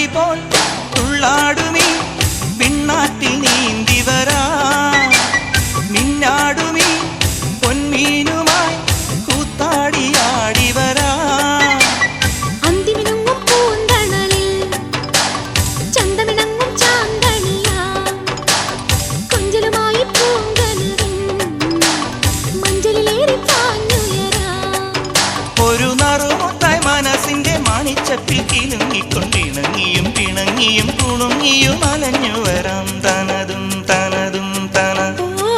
കണ്ണാടി പോൽ തുള്ളാടുമീ പിണ്ണാറ്റിൽ നീന്തി വരാ. മിന്നാടുമീ പൊന്മീനുമായി കൂത്താടിയാടി പിണങ്ങിയും കുണുങ്ങിയും അലഞ്ഞു വരാം. തനതും തനതും തന ഓ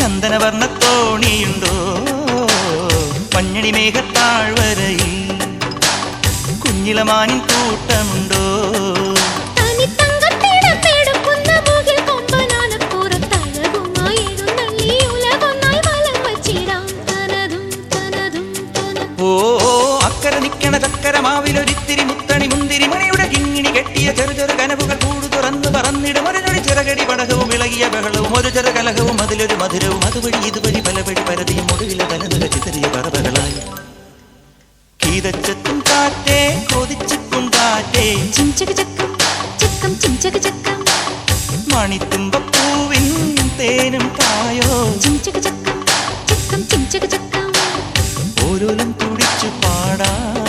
ചന്ദനവർണ തോണിയുണ്ടോ മഞ്ഞണി മേഘത്താഴ്വരയിൽ കുഞ്ഞിലമാനിൻ കൂട്ടമുണ്ടോ. ഓ അക്കര നിക്കണ ചക്കര മാവിലൊരിത്തിരി മുത്തണി മുന്തിരി മണിയുടെ കിങ്ങിണി കെട്ടിയ ചെറു ചെറു കനവുകൾ ചിറകടി പടകവും ഇളകിയ ബഹളവും ഒരു ചെറു കലഹവും അതിലൊരു മധുരവും അതുവഴി ഇതുവഴി പലവഴി പരതിയും ഒടുവിലെ തലനില ചിതറിയ പറവകളായി കീതച്ചെത്തും കാറ്റേ കൊതിച്ചിക്കും കാറ്റേ. ചിഞ്ചക ചക്കം ചക്കം ചിഞ്ചക ചക്കം. മണിത്തുമ്പപ്പൂവിൻ തേനും തായോ ചിഞ്ചക ചക്കം ചക്കം ചിഞ്ചക ചക്കം. ഓരോലും തുടിച്ചു പാടാ.